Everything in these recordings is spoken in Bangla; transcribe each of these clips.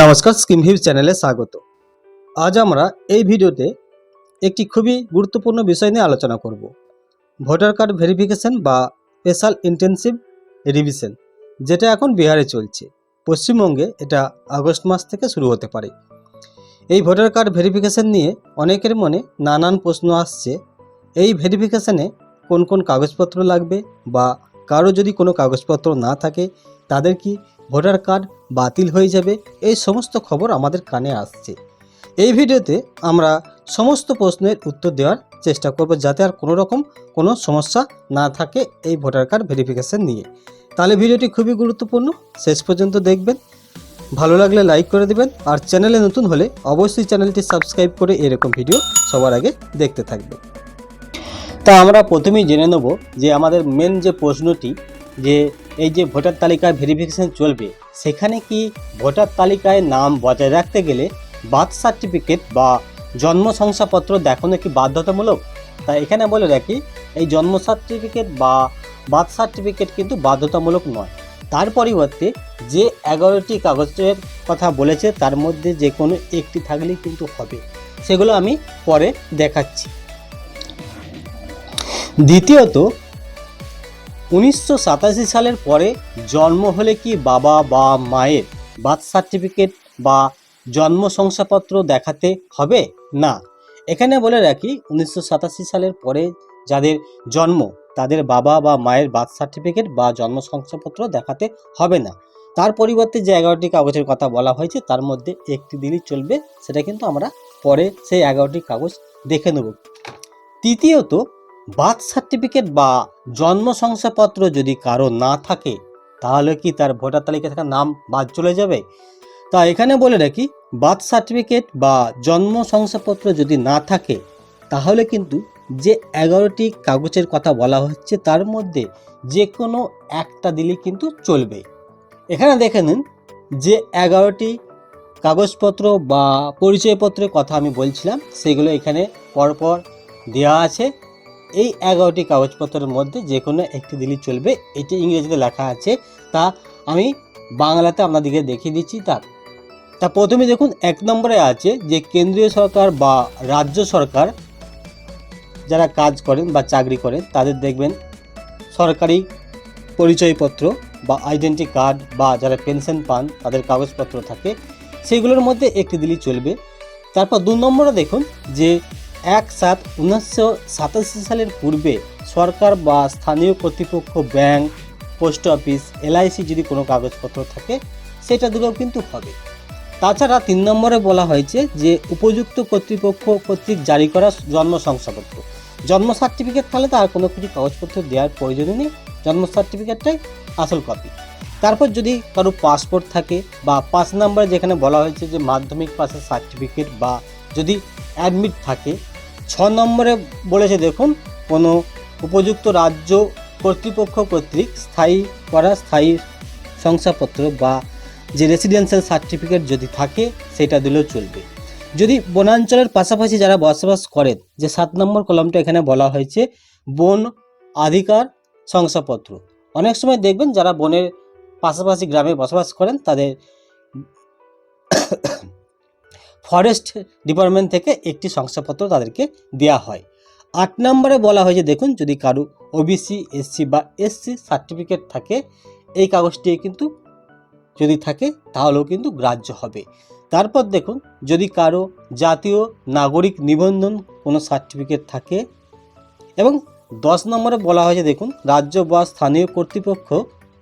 নমস্কার স্কিম হিপ চ্যানেলে স্বাগত। আজ আমরা এই ভিডিওতে একটি খুবই গুরুত্বপূর্ণ বিষয় নিয়ে আলোচনা করব। ভোটার কার্ড ভেরিফিকেশন বা স্পেশাল ইন্টেনসিভ রিভিশন, যেটা এখন বিহারে চলছে। পশ্চিমবঙ্গে এটা আগস্ট মাস থেকে শুরু হতে পারে। এই ভোটার কার্ড ভেরিফিকেশন নিয়ে অনেকের মনে নানান প্রশ্ন আসছে। এই ভেরিফিকেশনে কোন কোন কাগজপত্র লাগবে বা কারও যদি কোনো কাগজপত্র না থাকে, তাদের কি ভোটার কার্ড বাতিল হয়ে যাবে, এই সমস্ত খবর আমাদের কানে আসছে। এই ভিডিওতে আমরা সমস্ত প্রশ্নের উত্তর দেওয়ার চেষ্টা করব যাতে আর কোনো রকম কোনো সমস্যা না থাকে এই ভোটার কার্ড ভেরিফিকেশান নিয়ে। তাহলে ভিডিওটি খুবই গুরুত্বপূর্ণ। শেষ পর্যন্ত দেখবেন। ভালো লাগলে লাইক করে দেবেন। আর চ্যানেলে নতুন হলে অবশ্যই চ্যানেলটি সাবস্ক্রাইব করে এরকম ভিডিও সবার আগে দেখতে থাকবেন তা আমরা প্রথমেই জেনে নেব যে আমাদের মেন যে প্রশ্নটি, যে এই যে ভোটার তালিকায় ভেরিফিকেশন চলবে, সেখানে কি ভোটার তালিকায় নাম বজায় রাখতে গেলে বার্থ সার্টিফিকেট বা জন্ম শংসাপত্র দেখানো কি বাধ্যতামূলক? তা এখানে বলে রাখি, এই জন্ম সার্টিফিকেট বা বার্থ সার্টিফিকেট কিন্তু বাধ্যতামূলক নয়। তার পরিবর্তে যে এগারোটি কাগজের কথা বলেছে, তার মধ্যে যে কোনো একটি থাকলেই কিন্তু হবে। সেগুলো আমি পরে দেখাচ্ছি। দ্বিতীয়ত উনিশশো সাতাশি সালের পরে জন্ম হলে কি বাবা বা মায়ের বার্থ সার্টিফিকেট বা জন্ম শংসাপত্র দেখাতে হবে? না। এখানে বলে রাখি, উনিশশো সাতাশি সালের পরে যাদের জন্ম, তাদের বাবা বা মায়ের বার্থ সার্টিফিকেট বা জন্ম শংসাপত্র দেখাতে হবে না। তার পরিবর্তে যে এগারোটি কাগজের কথা বলা হয়েছে, তার মধ্যে একটি দিনই চলবে, সেটা কিন্তু আমরা পরে সেই এগারোটি কাগজ দেখে নেব। তৃতীয়ত বার্থ সার্টিফিকেট বা জন্ম শংসাপত্র যদি কারও না থাকে, তাহলে কি তার ভোটার তালিকা থেকে নাম বাদ চলে যাবে? তা এখানে বলে রাখি, বার্থ সার্টিফিকেট বা জন্ম শংসাপত্র যদি না থাকে, তাহলে কিন্তু যে এগারোটি কাগজের কথা বলা হচ্ছে, তার মধ্যে যে কোনো একটা দিলেই কিন্তু চলবে। এখানে দেখে নিন, যে এগারোটি কাগজপত্র বা পরিচয়পত্রের কথা আমি বলছিলাম, সেগুলো এখানে পরপর দেওয়া আছে। এই এগারোটি কাগজপত্রের মধ্যে যে কোনো একটি দিলেই চলবে। এটি ইংরেজিতে লেখা আছে। তা আমি বাংলাতে আপনাদেরকে দেখিয়ে দিচ্ছি তা তা প্রথমে দেখুন, এক নম্বরে আছে যে কেন্দ্রীয় সরকার বা রাজ্য সরকার যারা কাজ করেন বা চাকরি করেন, তাদের দেখবেন সরকারি পরিচয়পত্র বা আইডেন্টি কার্ড বা যারা পেনশন পান, তাদের কাগজপত্র থাকে। সেগুলোর মধ্যে একটি দিলেই চলবে। তারপর দু নম্বরে দেখুন যে এক সাত উনিশশো সাতাশি সালের পূর্বে সরকার বা স্থানীয় কর্তৃপক্ষ, ব্যাংক, পোস্ট অফিস, এলআইসি যদি কোনো কাগজপত্র থাকে, সেটা দিলেও কিন্তু হবে। তাছাড়া তিন নম্বরে বলা হয়েছে যে, উপযুক্ত কর্তৃপক্ষ কর্তৃক জারি করা জন্ম শংসাপত্র। জন্ম সার্টিফিকেট তাহলে তো আর কোনো কিছু কাগজপত্র দেওয়ার প্রয়োজনই নেই, জন্ম সার্টিফিকেটটাই আসল কপি। তারপর যদি কারও পাসপোর্ট থাকে বা পাঁচ নম্বরে যেখানে বলা হয়েছে যে, মাধ্যমিক পাসের সার্টিফিকেট বা যদি অ্যাডমিট থাকে ছ নম্বরে বলেছে, দেখুন, কোনো উপযুক্ত রাজ্য কর্তৃপক্ষ কর্তৃক স্থায়ী করা স্থায়ী শংসাপত্র বা যে রেসিডেন্সিয়াল সার্টিফিকেট যদি থাকে, সেটা দিলেও চলবে। যদি বনাঞ্চলের পাশাপাশি যারা বসবাস করেন, যে সাত নম্বর কলমটা এখানে বলা হয়েছে, বন অধিকার শংসাপত্র। অনেক সময় দেখবেন যারা বনের পাশাপাশি গ্রামে বসবাস করেন, তাদের ফরেস্ট ডিপার্টমেন্ট থেকে একটি শংসাপত্র তাদেরকে দেওয়া হয়। আট নম্বরে বলা হয়েছে দেখুন, যদি কারও ওবিসি এসসি বা এসসি সার্টিফিকেট থাকে, এই কাগজটি কিন্তু যদি থাকে, তাহলেও কিন্তু গ্রাহ্য হবে। তারপর দেখুন, যদি কারও জাতীয় নাগরিক নিবন্ধন কোনো সার্টিফিকেট থাকে, এবং দশ নম্বরে বলা হয়েছে দেখুন, রাজ্য বা স্থানীয় কর্তৃপক্ষ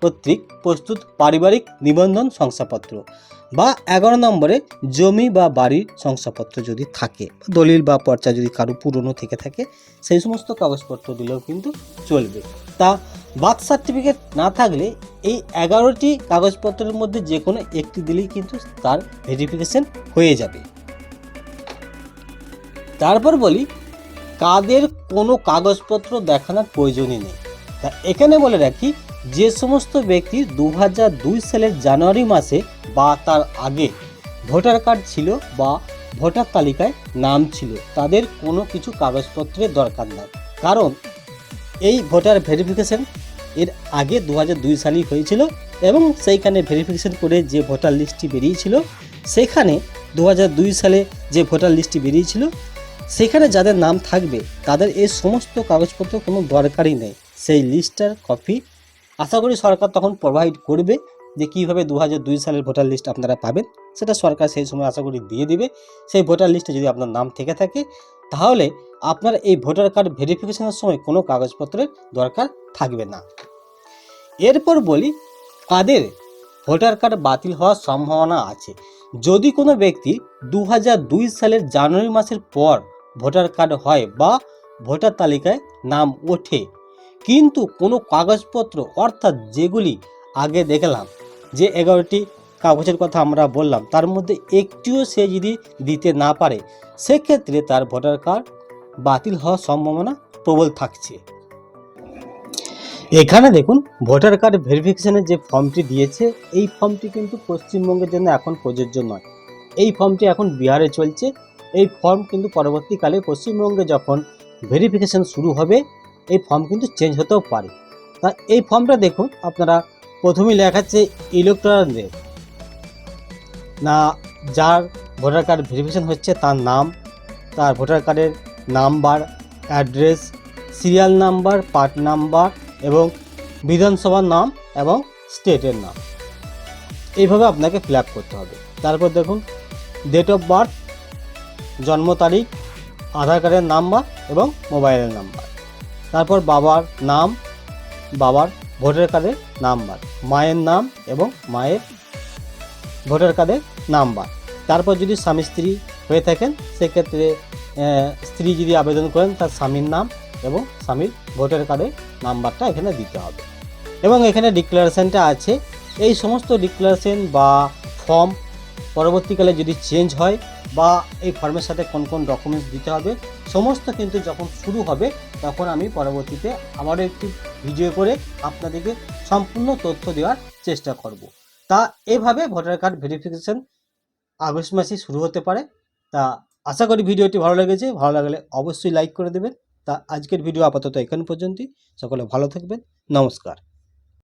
কর্তৃক প্রস্তুত পারিবারিক নিবন্ধন শংসাপত্র বা এগারো নম্বরে জমি বা বাড়ির শংসাপত্র যদি থাকে দলিল বা পর্চা যদি কারও পুরনো থেকে থাকে, সেই সমস্ত কাগজপত্র দিলেও কিন্তু চলবে। তা বার্থ সার্টিফিকেট না থাকলে এই এগারোটি কাগজপত্রের মধ্যে যে কোনো একটি দিলেই কিন্তু তার ভেরিফিকেশন হয়ে যাবে। তারপর বলি, কাদের কোনো কাগজপত্র দেখানোর প্রয়োজনই নেই। তা এখানে বলে রাখি যে সমস্ত ব্যক্তি দু সালের জানুয়ারি মাসে বা তার আগে ভোটার কার্ড ছিল বা ভোটার তালিকায় নাম ছিল, তাদের কোনো কিছু কাগজপত্রের দরকার নাই। কারণ এই ভোটার ভেরিফিকেশন এর আগে দু সালেই হয়েছিল এবং সেইখানে ভেরিফিকেশন করে যে ভোটার লিস্টটি বেরিয়েছিল, সেখানে দু সালে যে ভোটার লিস্টটি বেরিয়েছিল, সেখানে যাদের নাম থাকবে, তাদের এই সমস্ত কাগজপত্র কোনো দরকারই নেই। সেই লিস্টটার কপি আশা করি সরকার তখন প্রোভাইড করবে যে কীভাবে দু দুই সালের ভোটার লিস্ট আপনারা পাবেন। সেটা সরকার সেই সময় আশা করি দিয়ে দিবে। সেই ভোটার লিস্টে যদি আপনার নাম থেকে থাকে, তাহলে আপনার এই ভোটার কার্ড ভেরিফিকেশনের সময় কোনো কাগজপত্রের দরকার থাকবে না। এরপর বলি, কাদের ভোটার কার্ড বাতিল হওয়ার সম্ভাবনা আছে? যদি কোনো ব্যক্তি দু দুই সালের জানুয়ারি মাসের পর ভোটার কার্ড হয় বা ভোটার তালিকায় নাম ওঠে কিন্তু কোনো কাগজপত্র অর্থাৎ যেগুলি আগে দেখলাম, যে এগারোটি কাগজের কথা আমরা বললাম, তার মধ্যে একটিও সে যদি দিতে না পারে, সেক্ষেত্রে তার ভোটার কার্ড বাতিল হওয়ার সম্ভাবনা প্রবল থাকছে। এখানে দেখুন, ভোটার কার্ড ভেরিফিকেশনের যে ফর্মটি দিয়েছে, এই ফর্মটি কিন্তু পশ্চিমবঙ্গের জন্য এখন প্রযোজ্য নয়। এই ফর্মটি এখন বিহারে চলছে। এই ফর্ম কিন্তু পরবর্তীকালে পশ্চিমবঙ্গে যখন ভেরিফিকেশন শুরু হবে এই ফর্ম কিন্তু চেঞ্জ হতেও পারে। তা এই ফর্মটা দেখুন, আপনারা প্রথমেই লেখাচ্ছে ইলেকট্রনের না, যার ভোটার কার্ড ভেরিফিকেশন হচ্ছে তার নাম, তার ভোটার কার্ডের number address serial number part number এবং বিধানসভার নাম এবং স্টেটের নাম। এইভাবে আপনাকে ফিল করতে হবে। তারপর দেখুন ডেট অফ বার্থ জন্ম তারিখ, আধার কার্ডের নাম্বার এবং মোবাইলের নাম্বার তারপর বাবার নাম, বাবার ভোটার কার্ডের নাম্বার, মায়ের নাম এবং মায়ের ভোটার কার্ডের নাম্বার। তারপর যদি স্বামী স্ত্রী হয়ে থাকেন, সেক্ষেত্রে স্ত্রী যদি আবেদন করেন, তার স্বামীর নাম এবং স্বামীর ভোটার কার্ডের নাম্বারটা এখানে দিতে হবে। এবং এখানে ডিক্লারেশনটা আছে। এই সমস্ত ডিক্লারেশন বা ফর্ম পরবর্তীকালে যদি চেঞ্জ হয় বা এই ফর্মের সাথে কোন কোন ডকুমেন্টস দিতে হবে, সমস্ত কিন্তু যখন শুরু হবে, তখন আমি পরবর্তীতে আবারও একটি ভিডিও করে আপনাদেরকে সম্পূর্ণ তথ্য দেওয়ার চেষ্টা করব। তা এভাবে ভোটার কার্ড ভেরিফিকেশন আগস্ট মাসে শুরু হতে পারে। তা আশা করি ভিডিওটি ভালো লেগেছে। ভালো লাগলে অবশ্যই লাইক করে দেবেন। তা আজকের ভিডিও আপাতত এখান পর্যন্তই। সকলে ভালো থাকবেন। নমস্কার।